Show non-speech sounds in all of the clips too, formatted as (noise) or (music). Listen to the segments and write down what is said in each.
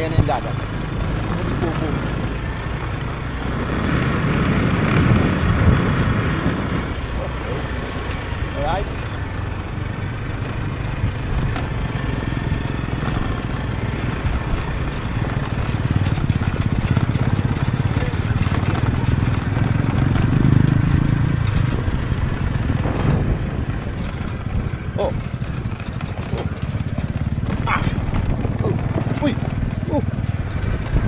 Ayan yung dagat. Alright. Oh. Oh. Ah. Oh. Uy. Oh.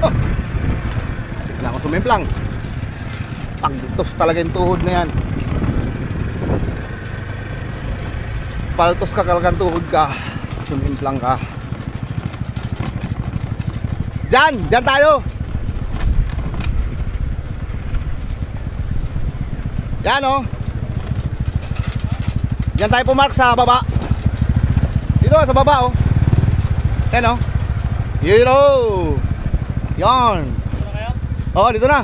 Oh. Sumimplang. Pagtos talaga yung tuhod na yan. Paltos ka kalagang tuhod ka. Sumimplang ka. Diyan! Diyan tayo! Yan oh. Diyan tayo pumark sa baba. Dito sa baba oh. Yan oh. Yun. Yan. Oh, dito na.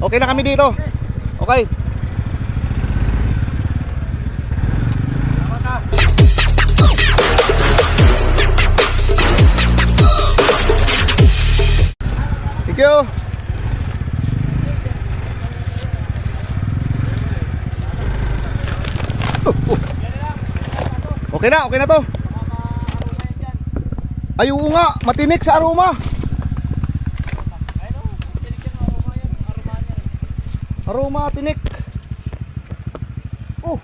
Okay na kami dito. Okay. Thank you. Okay na, okay na to. Ay, oo nga, matinik sa aroma. Aroma, tinik. Oh.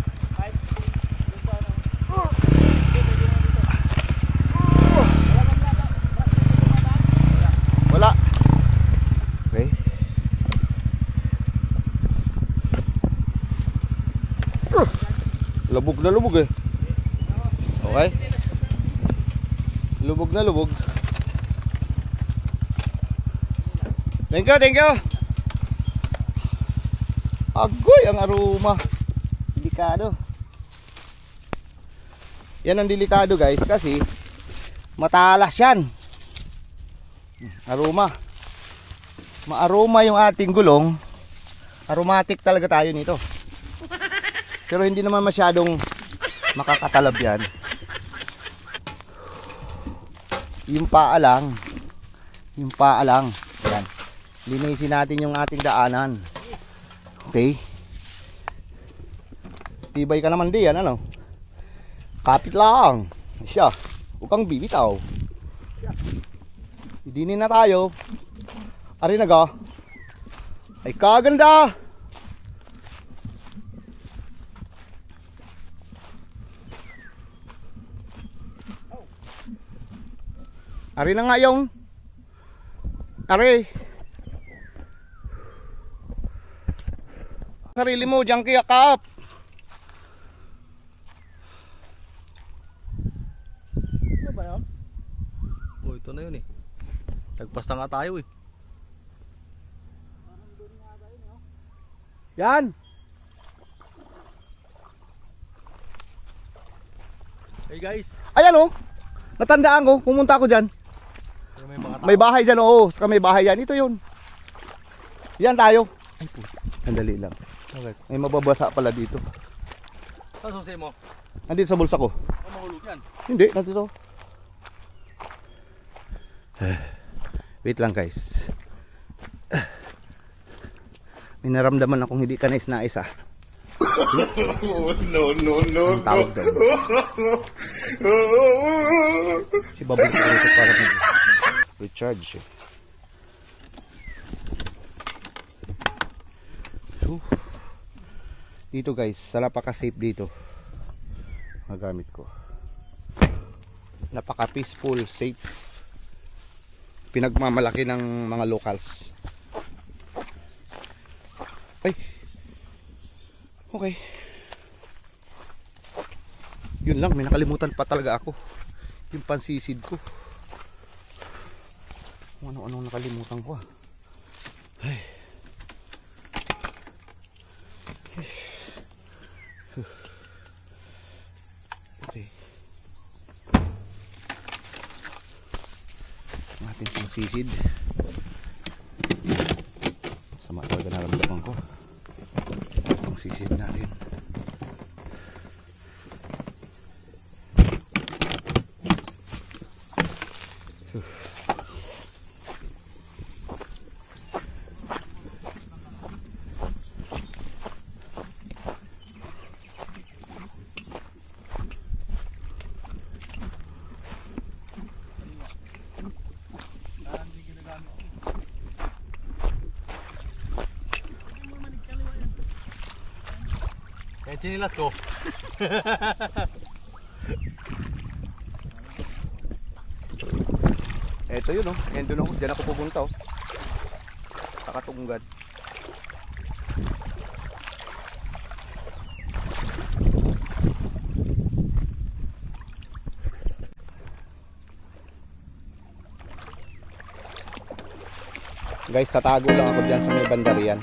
Wala. Okay. Lubog na lubog eh. Okay? Lubog na lubog. Thank you, thank you. Agoy ang aroma. Delikado. Yan ang delikado guys kasi matalas yan. Aroma. Maaroma yung ating gulong. Aromatic talaga tayo nito. Pero hindi naman masyadong makakatalab yan. Yung paa lang. Yung paa lang. Yan. Linisin natin yung ating daanan. Okay. Tibay ka naman diyan, ano? Kapit lang. Siya. Huwag kang bibitaw. Idinin na tayo. Ari na ga. Ay kaganda. Ari na nga yung Ari. Sarili mo, diyan kaya kaap. Ano ba yan? Oh, ito na yun eh. Nagpasta nga tayo eh. Yan. Hey guys, Ayan oh. Natandaan ko, pumunta ako diyan. may mga tao. May bahay diyan oo, saka may bahay yan. Ito 'yun. Yan tayo. Ay puta. Sandali lang. Okay. May mababasa pala dito. Saan susi mo? Nandito sa bulsa ko. Ano mahulog yan? Hindi, nandito. Wait lang guys. May naramdaman akong hindi ka nais na isa. no, no, no. Ang tawag doon. (laughs) Si dito para mag recharge. eh. Dito guys, sa napaka-safe dito. Magamit ko. Napaka-peaceful, safe. Pinagmamalaki ng mga locals. Ay. Okay. Yun lang, may nakalimutan pa talaga ako. Yung pansisid ko. Kung ano-ano nakalimutan ko ah. Ay. Ang ating pangsisid. Eh, sinilas ko. (laughs) Eto yun oh. Yan doon ako. Diyan ako pupunta oh. Kakatunggan. Guys, tatago lang ako dyan sa may bandarian.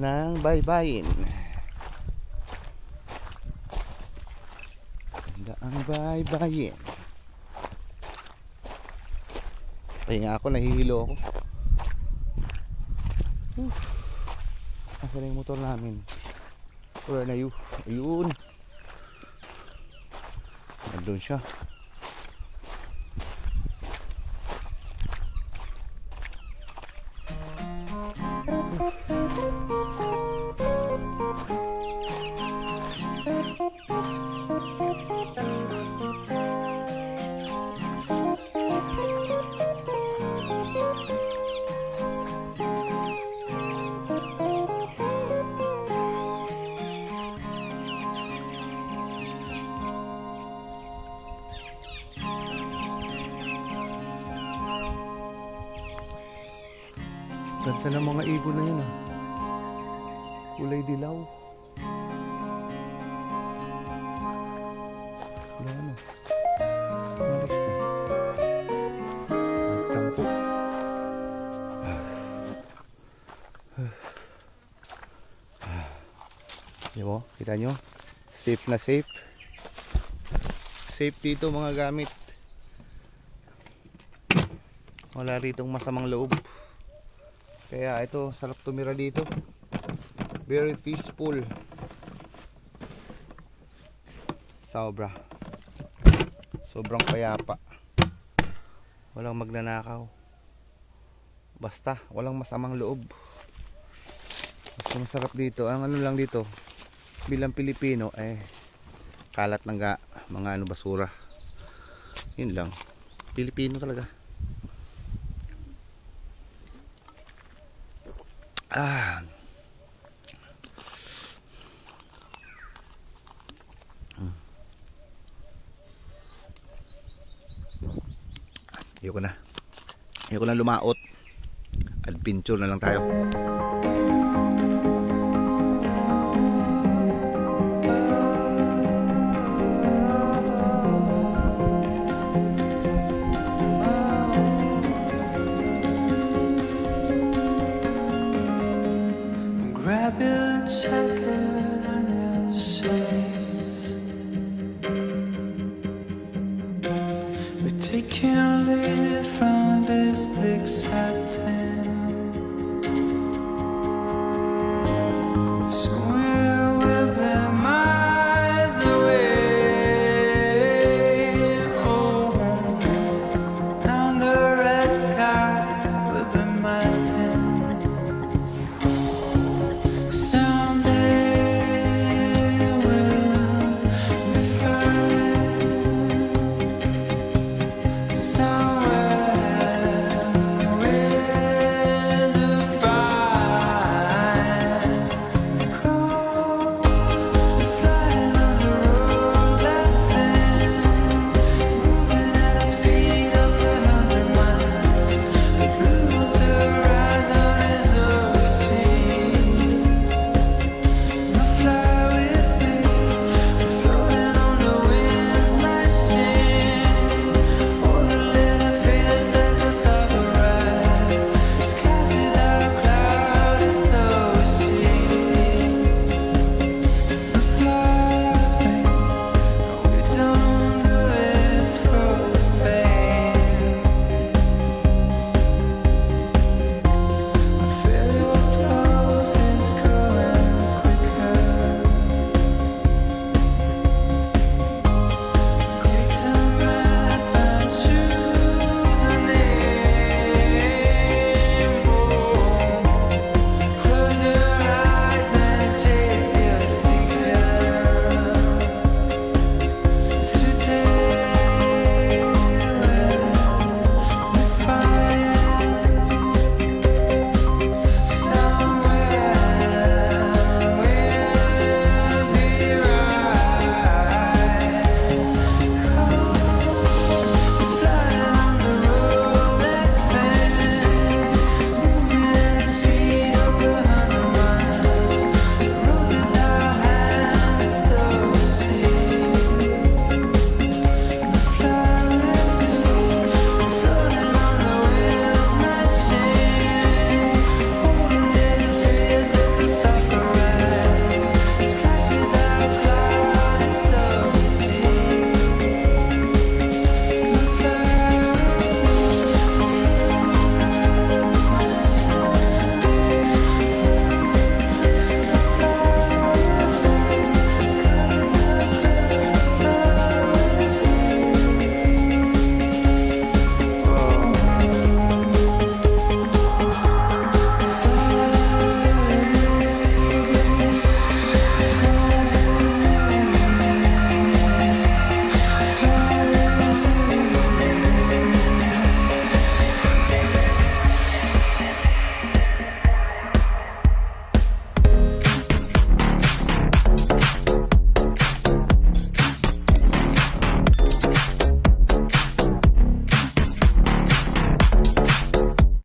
Ng baybayin Ganda ang baybayin Pahinga ako, nahihilo ako Whew. Nasaan na yung motor namin? Where na you? Ayun. Nandun siya. Ganda ng mga ibon na yun ah. Kulay dilaw. Wala na. Umalis na. Nagtampo. Di? Kita nyo? Safe na safe. Safe dito mga gamit. Wala ritong masamang loob. Kaya ito, sarap tumira dito. Very peaceful. Sobra. Sobrang payapa. Walang magnanakaw. Basta, walang masamang loob. Mas masarap dito. Ang ano lang dito, bilang Pilipino, eh, kalat ng ga, mga ano basura. Yun lang. Pilipino talaga. Ah. Hmm. Ayoko na. Ayoko na lumaot. Adventure na lang tayo. 가벼운 착각하면서